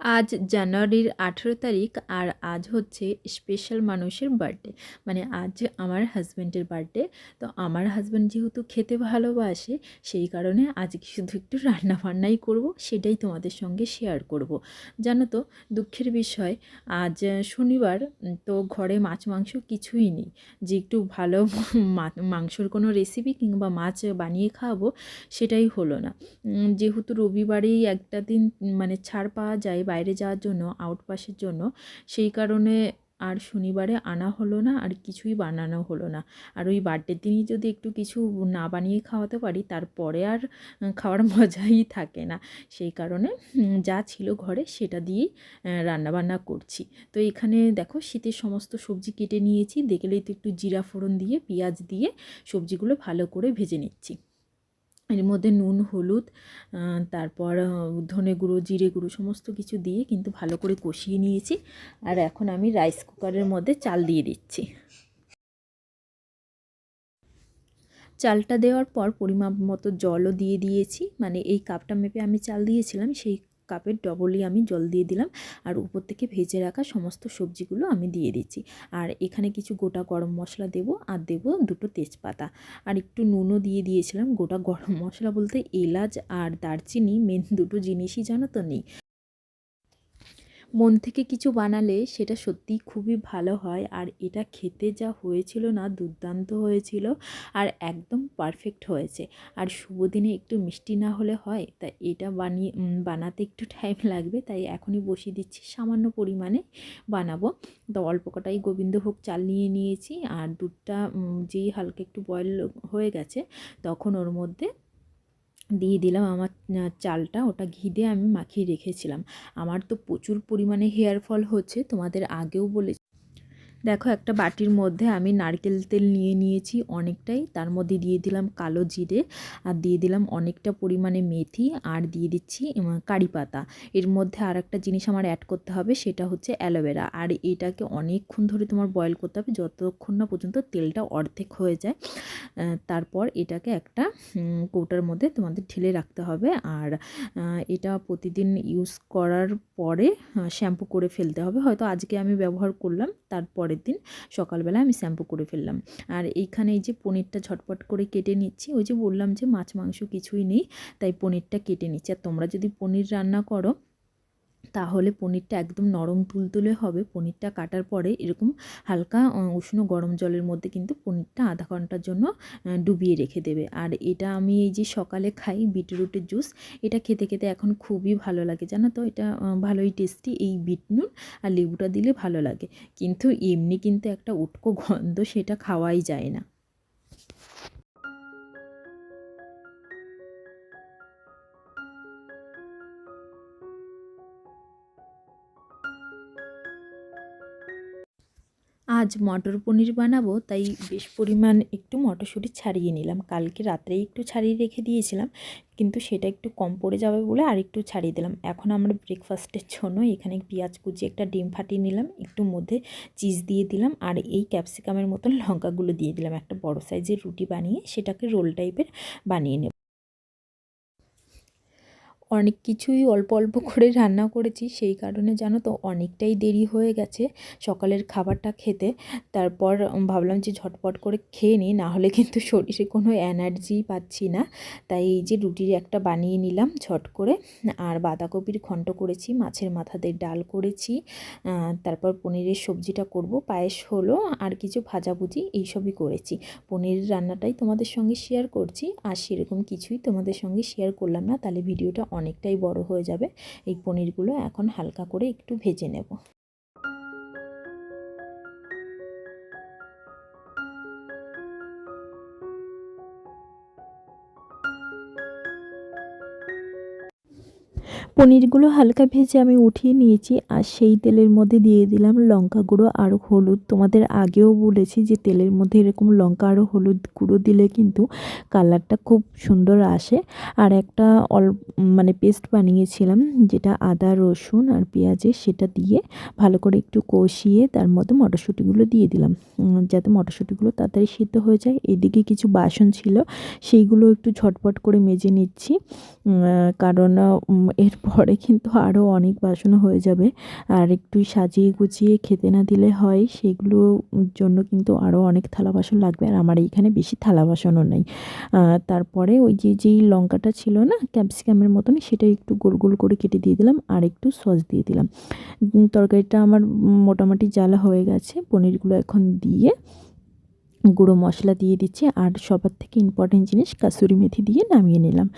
আজ জানুয়ারির আঠেরো তারিখ আর আজ হচ্ছে স্পেশাল মানুষের বার্থডে মানে আজ আমার হাজব্যান্ডের বার্থডে তো আমার হাজব্যান্ড যেহেতু খেতে ভালোবাসে, সেই কারণে আজকে শুধু একটু রান্না বান্নাই করব, সেটাই তোমাদের সঙ্গে শেয়ার করব। জানো তো, দুঃখের বিষয়, আজ শনিবার তো ঘরে মাছ, মাংস কিছুই নেই। যে একটু ভালো মাংসর কোনো রেসিপি কিংবা মাছ বানিয়ে খাওয়াবো সেটাই হলো না। যেহেতু রবিবারেই একটা দিন মানে ছাড় পাওয়া যায় বাইরে যাওয়ার জন্য আউটপাসের জন্য, সেই কারণে আর শনিবারে আনা হলো না, আর কিছুই বানানো হলো না। আর ওই বার্থডের দিনই যদি একটু কিছু না বানিয়ে খাওয়াতে পারি, তারপরে আর খাওয়ার মজাই থাকে না। সেই কারণে যা ছিল ঘরে সেটা দিয়েই রান্নাবান্না করছি। তো এখানে দেখো শীতের সমস্ত সবজি কেটে নিয়েছি। দেখলেই তো একটু জিরা ফোড়ন দিয়ে, পেঁয়াজ দিয়ে সবজিগুলো ভালো করে ভেজে নিচ্ছি। এর মধ্যে নুন, হলুদ তারপর ধনে গুঁড়ো, জিরে গুঁড়ো সমস্ত কিছু দিয়ে কিন্তু ভালো করে কষিয়ে নিয়েছি। আর এখন আমি রাইস কুকারের মধ্যে চাল দিয়ে দিচ্ছি। চালটা দেওয়ার পর পরিমাপ মতো জলও দিয়ে দিয়েছি। মানে এই কাপটা মেপে আমি চাল দিয়েছিলাম, সেই কাপের ডবলই আমি জল দিয়ে দিলাম আর উপর থেকে ভেজে রাখা সমস্ত সবজিগুলো আমি দিয়ে দিচ্ছি। আর এখানে কিছু গোটা গরম মশলা দেব আর দেব দুটো তেজপাতা। আর একটু নুনও দিয়ে দিয়েছিলাম গোটা গরম মশলা বলতে এলাচ আর দারচিনি মেন দুটো জিনিসই জানো তো নেই। মন থেকে কিছু বানালে সেটা সত্যিই খুবই ভালো হয়। আর এটা খেতে যা হয়েছিল না, দুর্দান্ত হয়েছিল আর একদম পারফেক্ট হয়েছে। আর শুভ দিনে একটু মিষ্টি না হলে হয়, তা এটা বানিয়ে বানাতে একটু টাইম লাগবে, তাই এখনই বসিয়ে দিচ্ছি, সামান্য পরিমাণে বানাবো। তো অল্প কটাই গোবিন্দভোগ চাল নিয়ে নিয়েছি, আর দুধটা যেই হালকা একটু বয়েল হয়ে গেছে, তখন ওর মধ্যে দিয়ে দিলাম আমার চালটা। ওটা ঘি দিয়ে আমি মাখিয়ে রেখেছিলাম। আমার তো প্রচুর পরিমাণে হেয়ার ফল হচ্ছে, তোমাদের আগেও বলে দেখো, একটা বাটির মধ্যে আমি নারকেল তেল নিয়ে নিয়েছি অনেকটাই। তার মধ্যে দিয়ে দিলাম কালো জিরে আর দিয়ে দিলাম অনেকটা পরিমাণে মেথি আর দিয়ে দিচ্ছি কারি পাতা। এর মধ্যে আর একটা জিনিস আমার অ্যাড করতে হবে, সেটা হচ্ছে অ্যালোভেরা আর এটাকে অনেকক্ষণ ধরে তোমার বয়েল করতে হবে, যতক্ষণ না পর্যন্ত তেলটা অর্ধেক হয়ে যায়। তারপর এটাকে একটা কৌটার মধ্যে তোমাদের ঢেলে রাখতে হবে। আর এটা প্রতিদিন ইউজ করার পরে শ্যাম্পু করে ফেলতে হবে। হয়তো আজকে আমি ব্যবহার করলাম তার পরের দিন সকালবেলা আমি শ্যাম্পু করে ফেললাম। আর এইখানে এই যে পনিরটা ঝটপট করে কেটে নিচ্ছি, ওই যে বললাম যে মাছ, মাংস কিছুই নেই, তাই পনিরটা কেটে নিচ্ছি। আর তোমরা যদি পনির রান্না করো তাহলে পনিরটা একদম নরম তুলতুলে হবে। পনিরটা কাটার পরে এরকম হালকা উষ্ণ গরম জলের মধ্যে কিন্তু পনিরটা আধা ঘণ্টার জন্য ডুবিয়ে রেখে দেবে। আর এটা আমি এই যে সকালে খাই বিটরুটের জুস, এটা খেতে খেতে এখন খুবই ভালো লাগে। জানো তো, এটা ভালোই টেস্টি এই বিটনুন আর লেবুটা দিলে ভালো লাগে। কিন্তু এমনি কিন্তু একটা উটকো গন্ধ সেটা খাওয়াই যায় না। আজ মটর পনির বানাবো, তাই বেশ পরিমাণ একটু মটরশুঁটি ছাড়িয়ে নিলাম। কালকে রাত্রেই একটু ছাড়িয়ে রেখে দিয়েছিলাম, কিন্তু সেটা একটু কম পড়ে যাবে বলে আর একটু ছাড়িয়ে দিলাম। এখন আমরা ব্রেকফাস্টের জন্য এখানে পেঁয়াজ কুচি, একটা ডিম ফাটিয়ে নিলাম, একটু মধ্যে চিজ দিয়ে দিলাম, আর এই ক্যাপসিকামের মতন লঙ্কাগুলো দিয়ে দিলাম। একটা বড় সাইজের রুটি বানিয়ে সেটাকে রোল টাইপের বানিয়ে নেব। অনেক কিছুই অল্প অল্প করে রান্না করেছি, সেই কারণে জানো তো অনেকটাই দেরি হয়ে গেছে সকালের খাবারটা খেতে। তারপর ভাবলাম যে ঝটপট করে খেয়ে নিই, না হলে কিন্তু শরীরে কোনো এনার্জি পাচ্ছি না। তাই এই যে রুটির একটা বানিয়ে নিলাম ঝট করে। আর বাঁধাকপির ঘন্ট করেছি, মাছের মাথাতে ডাল করেছি তারপর পনিরের সবজিটা করব, পায়েস হলো আর কিছু ভাজাভুজি এইসবই করেছি। পনির রান্নাটাই তোমাদের সঙ্গে শেয়ার করছি, আর সেরকম কিছুই তোমাদের সঙ্গে শেয়ার করলাম না, তাহলে ভিডিওটা অনেকটাই বড় হয়ে যাবে। এই পনিরগুলো এখন হালকা করে একটু ভেজে নেব। পনিরগুলো হালকা ভেজে আমি উঠিয়ে নিয়েছি আর সেই তেলের মধ্যে দিয়ে দিলাম লঙ্কা গুঁড়ো আর হলুদ। তোমাদের আগেও বলেছি যে তেলের মধ্যে এরকম লঙ্কা আর হলুদ গুঁড়ো দিলে কিন্তু কালারটা খুব সুন্দর আসে। আর একটা অল মানে পেস্ট বানিয়েছিলাম যেটা আদা, রসুন আর পেঁয়াজের সেটা দিয়ে ভালো করে একটু কষিয়ে তার মধ্যে মটরশুঁটিগুলো দিয়ে দিলাম। যাতে মটরশুঁটিগুলো তাড়াতাড়ি সিদ্ধ হয়ে যায়। এদিকে কিছু বাসন ছিল, সেইগুলো একটু ঝটপট করে মেজে নিচ্ছি। কারণ এরপর পরে কিন্তু আরও অনেক বাসনও হয়ে যাবে। আর একটু সাজিয়ে গুছিয়ে খেতে না দিলে হয় সেগুলোর জন্য কিন্তু আরও অনেক থালা বাসন লাগবে। আর আমার এইখানে বেশি থালা বাসনও নেই। তারপরে ওই যে, যেই লঙ্কাটা ছিল না, ক্যাপসিকামের মতন, সেটা একটু গোল গোল করে কেটে দিয়ে দিলাম। আর একটু সস দিয়ে দিলাম। তরকারিটা আমার মোটামুটি জ্বালা হয়ে গেছে। পনিরগুলো এখন দিয়ে গুঁড়ো মশলা দিয়ে দিচ্ছি। আর সবার থেকে ইম্পর্টেন্ট জিনিস, কাসুরি মেথি দিয়ে নামিয়ে নিলাম।